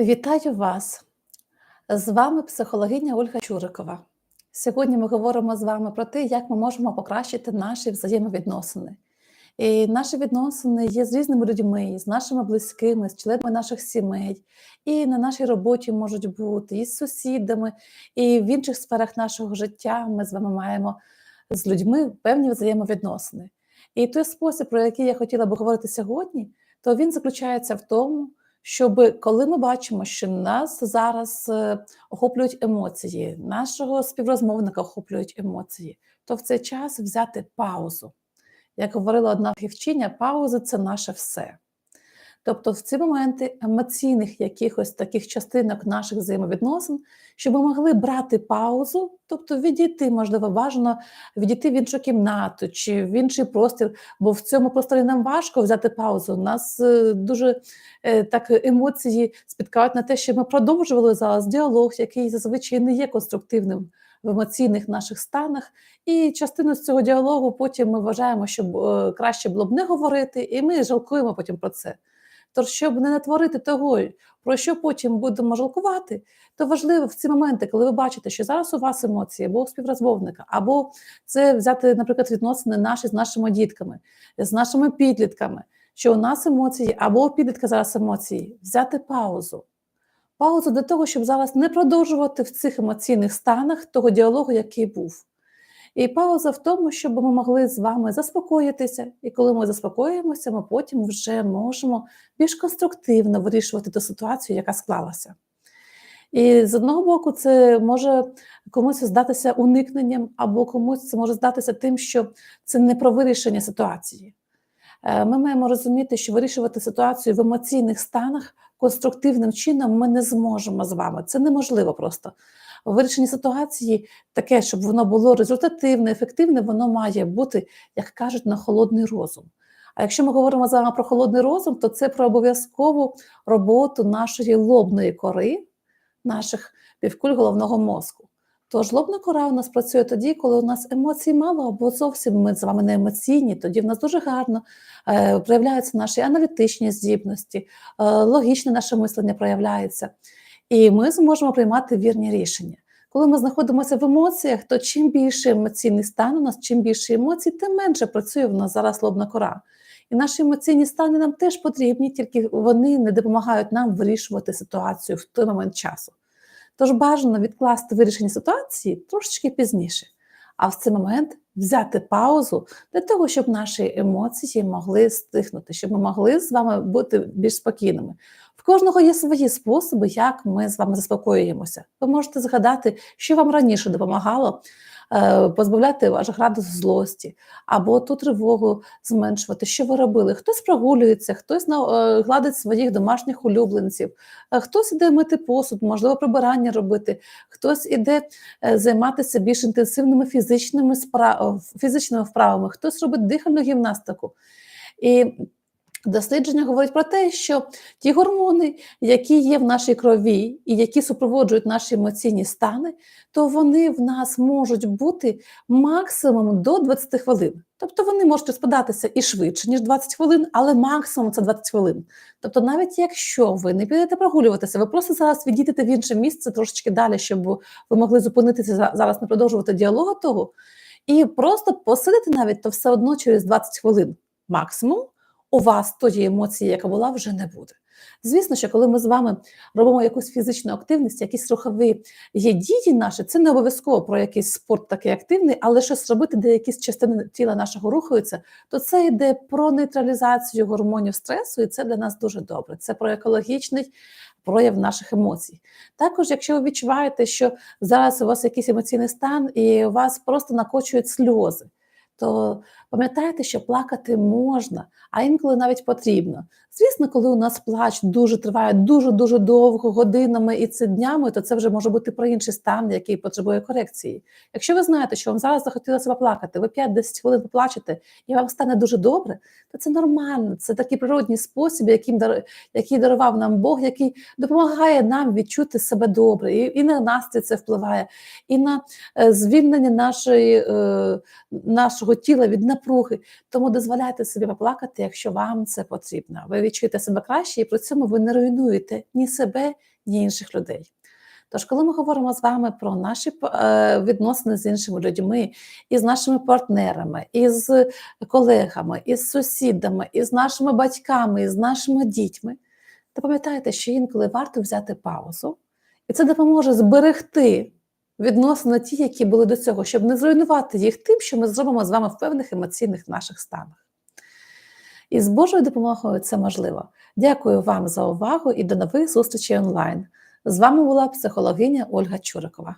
Вітаю вас! З вами психологиня Ольга Чурикова. Сьогодні ми говоримо з вами про те, як ми можемо покращити наші взаємовідносини. І наші відносини є з різними людьми, з нашими близькими, з членами наших сімей, і на нашій роботі можуть бути, і з сусідами, і в інших сферах нашого життя ми з вами маємо з людьми певні взаємовідносини. І той спосіб, про який я хотіла би говорити сьогодні, то він заключається в тому, щоб коли ми бачимо, що нас зараз е, охоплюють емоції, нашого співрозмовника охоплюють емоції, то в цей час взяти паузу. Як говорила одна фахівчиня, пауза це наше все. Тобто в ці моменти емоційних якихось таких частинок наших взаємовідносин, щоб ми могли брати паузу, тобто відійти, можливо, бажано відійти в іншу кімнату чи в інший простір, бо в цьому просторі нам важко взяти паузу. У нас е, дуже е, так емоції спіткають на те, що ми продовжували зараз діалог, який зазвичай не є конструктивним. В емоційних наших станах, і частину з цього діалогу потім ми вважаємо, що е, краще було б не говорити, і ми жалкуємо потім про це. Тож, щоб не натворити того, про що потім будемо жалкувати, то важливо в ці моменти, коли ви бачите, що зараз у вас емоції, або у співрозмовника, або це взяти, наприклад, відносини наші з нашими дітками, з нашими підлітками, що у нас емоції, або у підлітка зараз емоції, взяти паузу. Паузу для того, щоб зараз не продовжувати в цих емоційних станах того діалогу, який був. І пауза в тому, щоб ми могли з вами заспокоїтися. І коли ми заспокоїмося, ми потім вже можемо більш конструктивно вирішувати ту ситуацію, яка склалася. І з одного боку, це може комусь здатися уникненням, або комусь це може здатися тим, що це не про вирішення ситуації. Е, ми маємо розуміти, що вирішувати ситуацію в емоційних станах конструктивним чином ми не зможемо з вами. Це неможливо просто вирішенні ситуації таке, щоб воно було результативне, ефективне, воно має бути, як кажуть, на холодний розум. А якщо ми говоримо з вами про холодний розум, то це про обов'язкову роботу нашої лобної кори, наших півкуль головного мозку. Тож лобна кора у нас працює тоді, коли у нас емоцій мало, або зовсім ми з вами не емоційні, тоді в нас дуже гарно е, проявляються наші аналітичні здібності, е, логічне наше мислення проявляється і ми зможемо приймати вірні рішення. Коли ми знаходимося в емоціях, то чим більше емоційний стан у нас, чим більше емоцій, тим менше працює в нас зараз лобна кора. І наші емоційні стани нам теж потрібні, тільки вони не допомагають нам вирішувати ситуацію в той момент часу. Тож бажано відкласти вирішення ситуації трошечки пізніше, а в цей момент взяти паузу для того, щоб наші емоції могли стихнути, щоб ми могли з вами бути більш спокійними кожного є свої способи, як ми з вами заспокоюємося. Ви можете згадати, що вам раніше допомагало е, позбавляти ваш градус злості, або ту тривогу зменшувати, що ви робили. Хтось прогулюється, хтось на, е, гладить своїх домашніх улюбленців, е, хтось іде мити посуд, можливо, прибирання робити, хтось іде е, займатися більш інтенсивними фізичними, справ, фізичними вправами, хтось робить дихальну гімнастику. І Дослідження говорить про те, що ті гормони, які є в нашій крові і які супроводжують наші емоційні стани, то вони в нас можуть бути максимум до 20 хвилин. Тобто вони можуть розпадатися і швидше, ніж 20 хвилин, але максимум це 20 хвилин. Тобто, навіть якщо ви не підете прогулюватися, ви просто зараз відійдете в інше місце трошечки далі, щоб ви могли зупинитися зараз, не продовжувати діалогу того, і просто посидити навіть то все одно через 20 хвилин максимум у вас тої емоції, яка була, вже не буде. Звісно, що коли ми з вами робимо якусь фізичну активність, якісь рухові є дії наші, це не обов'язково про якийсь спорт такий активний, але щось робити, де якісь частини тіла нашого рухаються, то це йде про нейтралізацію гормонів стресу, і це для нас дуже добре. Це про екологічний прояв наших емоцій. Також, якщо ви відчуваєте, що зараз у вас якийсь емоційний стан і у вас просто накочують сльози то пам'ятайте, що плакати можна, а інколи навіть потрібно. Звісно, коли у нас плач дуже триває дуже-дуже довго, годинами і це днями, то це вже може бути про інший стан, який потребує корекції. Якщо ви знаєте, що вам зараз захотілося поплакати, ви 5-10 хвилин поплачете, і вам стане дуже добре, то це нормально. Це такий природній спосіб, яким який дарував нам Бог, який допомагає нам відчути себе добре, і і на настрій це впливає, і на е, звільнення нашої, е, нашого тіла від напруги. Тому дозволяйте собі поплакати, якщо вам це потрібно. Ви відчуєте себе краще, і при цьому ви не руйнуєте ні себе, ні інших людей. Тож, коли ми говоримо з вами про наші е, відносини з іншими людьми, і з нашими партнерами, і з колегами, і з сусідами, і з нашими батьками, і з нашими дітьми, то пам'ятайте, що інколи варто взяти паузу, і це допоможе зберегти відносини ті, які були до цього, щоб не зруйнувати їх тим, що ми зробимо з вами в певних емоційних наших станах. І з Божою допомогою це можливо. Дякую вам за увагу і до нових зустрічей онлайн. З вами була психологиня Ольга Чурикова.